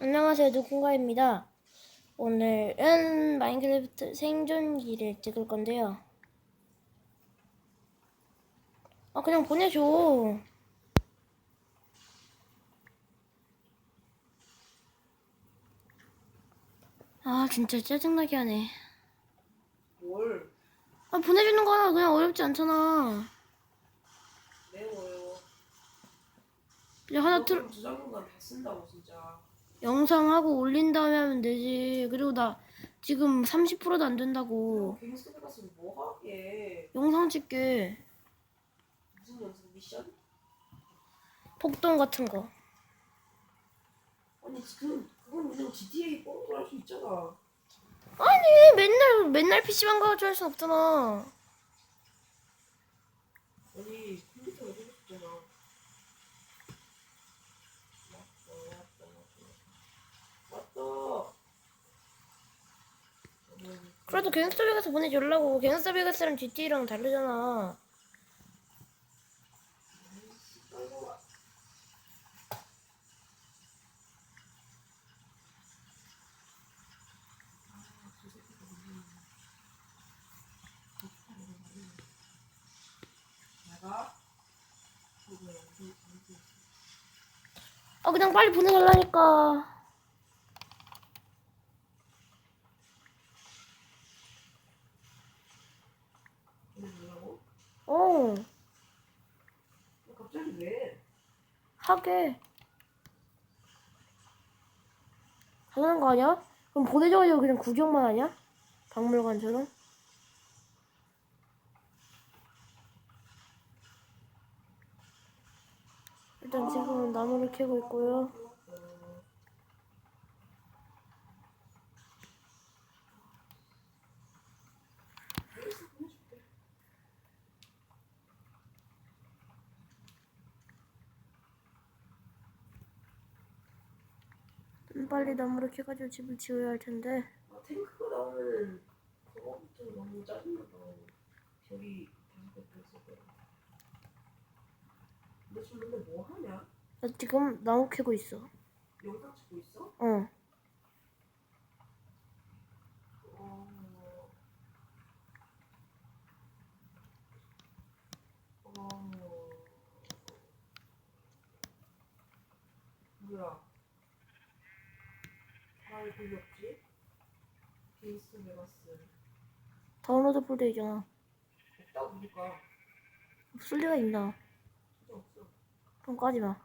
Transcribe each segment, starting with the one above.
안녕하세요 누군가입니다. 오늘은 마인크래프트 생존기를 찍을 건데요. 아 그냥 보내줘. 아 진짜 짜증나게 하네. 뭘 아 보내주는 거야 그냥 어렵지 않잖아. 매워요. 그냥 하나 너틀 그럼 두 장면만 다 쓴다고 진짜. 영상 하고 올린 다음에 하면 되지. 그리고 나 지금 30%도 안 된다고. 갱스터 갔으면 뭐 하게? 영상 찍게 무슨 연습 미션? 폭동 같은 거. 아니 지금 그건 그냥 GTA 뽕으로 할수 있잖아. 아니 맨날 맨날 PC방 가가지고 할 순 없잖아. 아니 컴퓨터가 되고 싶잖아. 왔다 왔다 왔다 왔다. 저는 그래도 갱스터 베가스 보내주려고 갱스터 베가스랑 GT랑 다르잖아. 아 그냥 빨리 보내달라니까. 보내주려고? 어 갑자기 왜? 하게. 당연한 거 아니야? 그럼 보내줘가지고 그냥 구경만 하냐? 박물관처럼? 일단 지금은 나무를 캐고 있고요. 좀 빨리 나무를 캐가지고 집을 지어야 할 텐데. 아, 탱크가 나오면 그거부터 너무 짜증나다. 별이 다섯 개. 너 지금 근데 뭐 하냐? 나 지금 나무 캐고 있어. 영상 찍고 있어? 어. 어. 어. 뭐야? 베이스. 다운로드 폴더 있잖아. 없다고 보니까 없을 리가 있나? 진짜 없어. 그럼 까지 마.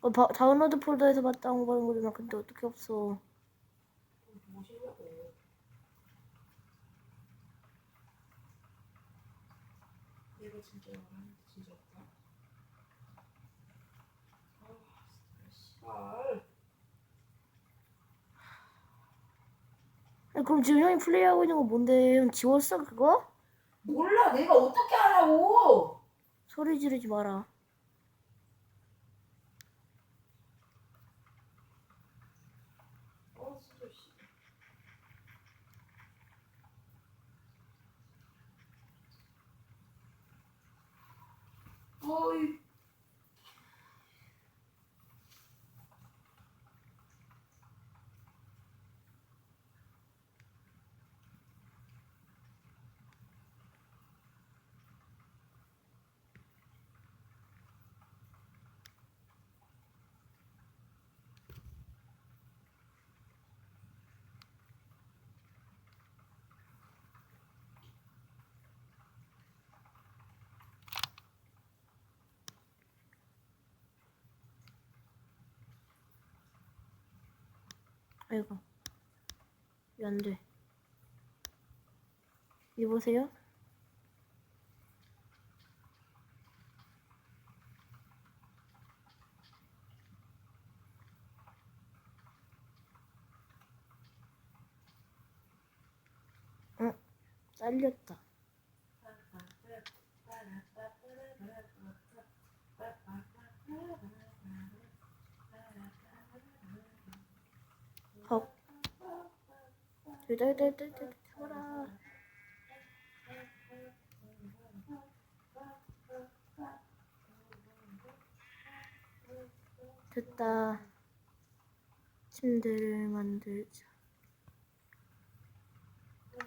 어, 바, 다운로드 폴더에서 봤다고 보는 거잖아. 근데 어떻게 없어? 그럼 무엇이냐고. 얘가 진짜 말하는데 진짜 없다. 아, 씨발. 아니, 그럼 지금 형이 플레이하고 있는 거 뭔데? 형 지웠어 그거? 몰라, 내가 어떻게 하라고? 소리 지르지 마라. 아, 진짜 씨. 어이. 아이고. 왜 안 돼? 여보세요? 응, 잘렸다. 헉. 들들들들들 잡아라. 됐다. 침대를 만들자. 아,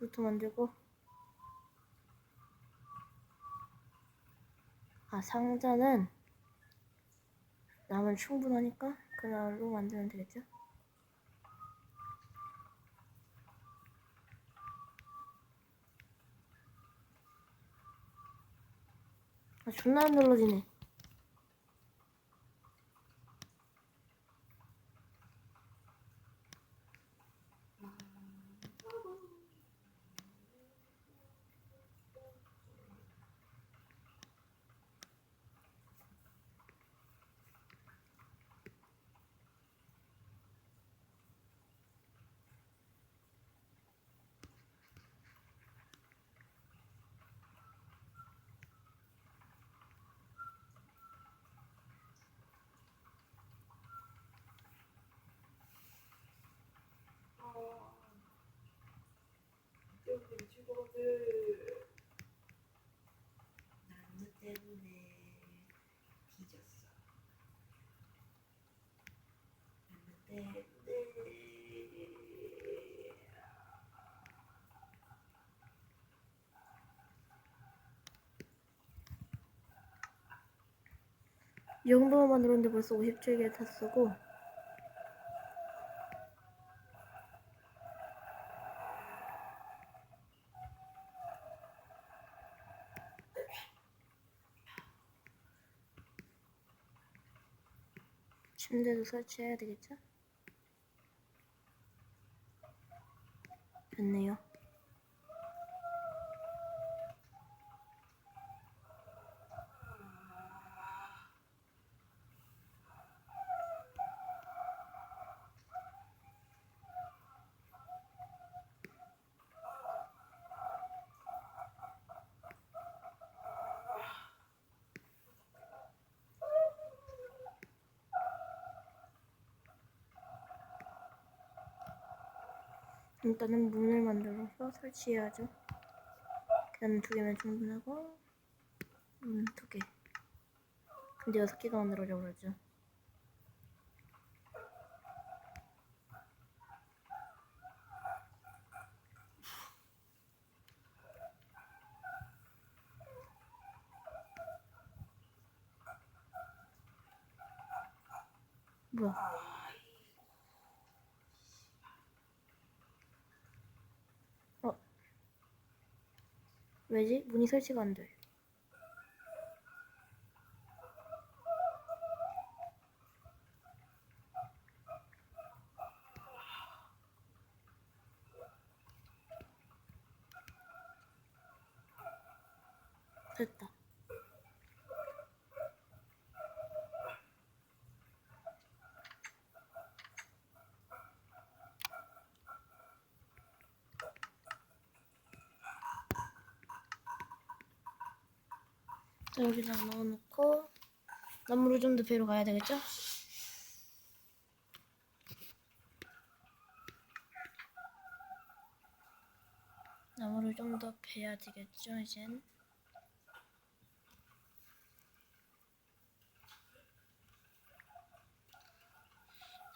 부터 만들고. 아, 상자는 나면 충분하니까 그날로 만들면 되겠죠? 아, 존나 안 눌러지네. 아, 때문에 미칠 것 같아. 나무 때문에 뒤졌어. 나무 때문에. 이 정도만 만들었는데 벌써 57개 다 쓰고 침대도 설치해야 되겠죠? 됐네요. 일단은 문을 만들어서 설치해야죠. 계단 두 개면 충분하고 문 두 개. 근데 여섯 개가 만들어져 그러죠. 뭐야? 어? 왜지? 문이 설치가 안 돼. 됐다. 자, 여기다 넣어놓고 나무를 좀더 베러 가야 되겠죠? 나무를 좀 더 베야 되겠죠, 이젠.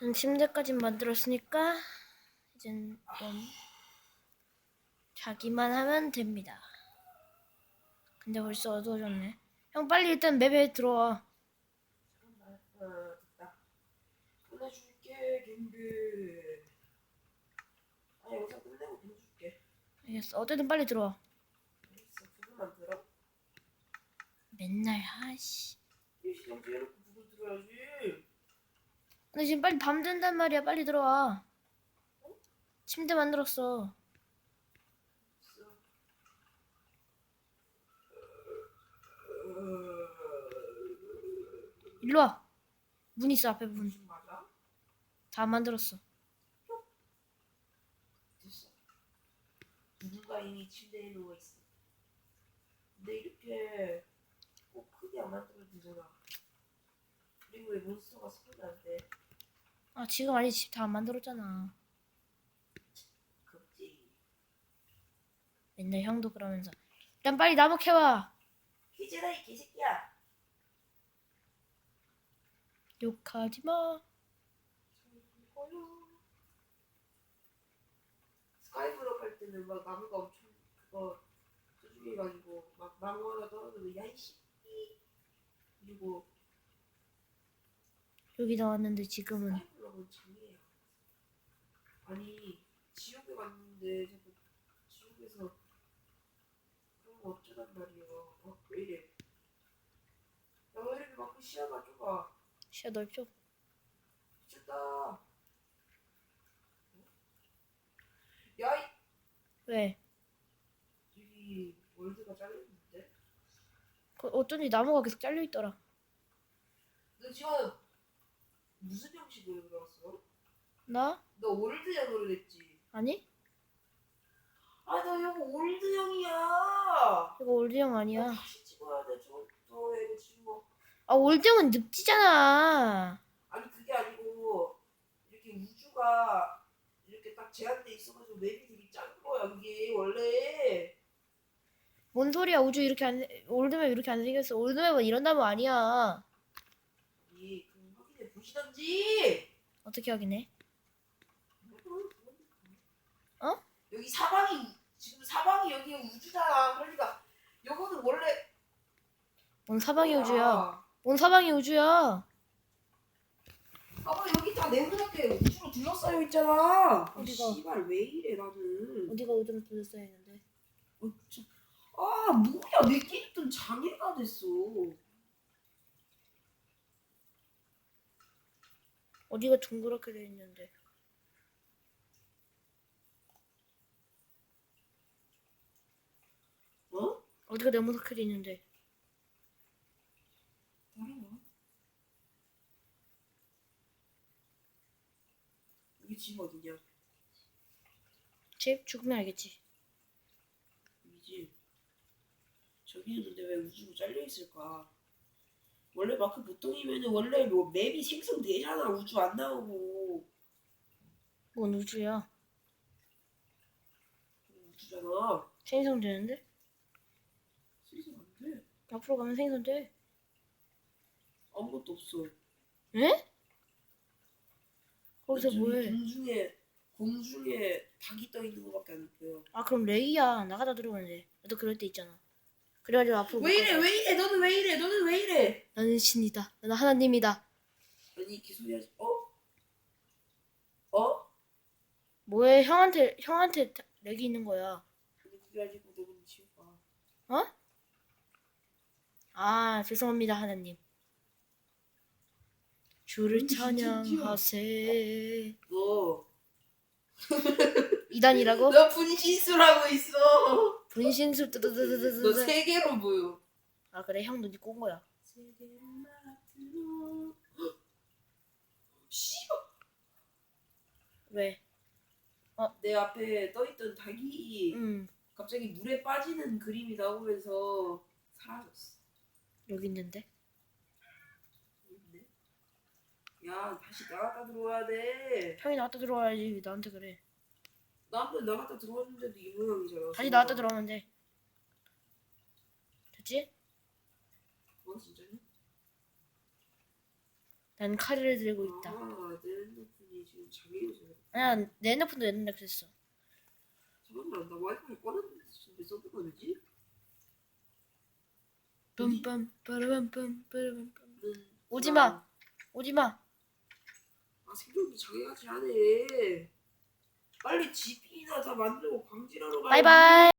음, 침대까지 만들었으니까 이젠 좀 자기만 하면 됩니다. 근데 벌써 어두워졌네. 형 빨리 일단 맵에 들어와. 잠깐만. 아, 됐다. 끝내줄게, 김비. 아, 영상 끝내고 보여줄게. 알겠어. 어쨌든 빨리 들어와. 알겠어. 부분만 들어. 맨날 하씨. 이 시간 빼놓고 부분 들어야지. 근데 지금 빨리 밤 된단 말이야. 빨리 들어와. 침대 만들었어. 일로 와. 문 있어 앞에 문. 맞아? 다 만들었어. 됐어. 누군가 이미 침대에 누워 있어. 근데 이렇게 꼭 크게 안 되잖아. 그리고 왜 몬스터가 스폰이 안 돼? 아 지금 아직 집다 만들었잖아. 겁지. 맨날 형도 그러면서. 일단 빨리 나무 캐와. 희재다 이 개새끼야. 욕하지 마. 스카이블럭 할 때는 막 나무가 엄청 그거 소중해가지고 막 하나 떨어지면 야이씨 그리고 여기 나왔는데 지금은 스카이블럭은 장애야. 아니 지옥에 갔는데 자꾸 지옥에서 그런 거 어쩌단 말이야. 어, 왜 이래? 야 왜 이렇게 막그 시야가 좁아? 시야 넓죠? 미쳤다. 야 이 왜? 여기 월드가 잘렸는데? 그 어쩐지 나무가 계속 잘려 있더라. 너 지금 무슨 형식으로 들어왔어? 나? 너 올드형으로 됐지? 아니? 아, 너 이거 올드형이야. 이거 올드형 아니야. 다시 찍어야 돼. 저, 저 이거 지금 뭐 아 올드형은 늪지잖아. 아니 그게 아니고 이렇게 우주가 이렇게 딱 제한돼 있어가지고 맵이 되게 작은 거야. 그게 원래. 뭔 소리야 우주 이렇게 안 올드맵 이렇게 안 생겼어. 올드맵은 이런 나무 아니야. 아니 그 확인해 보시던지. 어떻게 확인해? 어? 여기 사방이 지금 사방이 여기 우주잖아. 그러니까 요거는 원래 뭔 사방이 우주야? 아, 뭔 사방이 우주야? 봐봐 여기 다 네모나게 우주로 둘러싸여 있잖아. 아, 어디가? 씨발 왜 이래 나는. 어디가 우주로 둘러싸여 있는데? 어, 참. 아 뭐야 내 캐릭터는 장애가 됐어. 어디가 둥그렇게 돼 있는데? 어? 어디가 네모나게 돼 있는데? 다른가? 여기 집 어디냐? 집 죽으면 알겠지. 여기지. 저기는 근데 왜 우주로 잘려 있을까? 원래 마크 보통이면은 원래 뭐 맵이 생성되잖아 우주 안 나오고 뭔 우주야? 우주잖아. 생성되는데? 생성 안 돼. 앞으로 가면 생성돼. 아무것도 없어. 에? 거기서 뭐해? 공중에 공중에 닭이 떠 있는 거밖에 안 보여. 아 그럼 레이야 나가다 들어오면 돼. 나도 그럴 때 있잖아. 그래가지고 앞으로 못 왜 이래 가잖아. 왜 이래 너는 왜 이래 너는 왜 이래? 나는 신이다. 나는 하나님이다. 아니 개소리 하지. 어? 어? 뭐해? 형한테 형한테 다- 렉이 있는 거야. 아니 그게 아니고 너는 지옥 가. 어? 아 죄송합니다 하나님. 주를 찬양하세. 너. 이단이라고? 너 분신술하고 있어. 분신술 너 뜨드드드드드. 세 개로 보여. 아 그래 형 눈이 꼰 거야. 씨발. 왜? 내 앞에 떠 있던 닭이 응 갑자기 물에 빠지는 그림이 나오면서 사라졌어. 여기 있는데. 있네. 야 다시 나갔다 들어와야 돼. 형이 나왔다 들어와야지 왜 나한테 그래. 나한번 나갔다 들어왔는데도 이 모양이잖아. 다시 나왔다 들어오면 돼. 됐지? 어 진짜니? 난 칼을 들고 있다. 아, 내 핸드폰이 지금 자기로서 아니야 내 핸드폰도 옛날에 그랬어. 잠깐만 나 와이파이 꺼놨는데 지금 서버가 되지? 뿜뿜 빠르밤 빠르밤 는 오지 마. 오지 마. 아 생존기 자기같이 하네 빨리 집이나 다 만들고 광질하러 가야지 바이바이.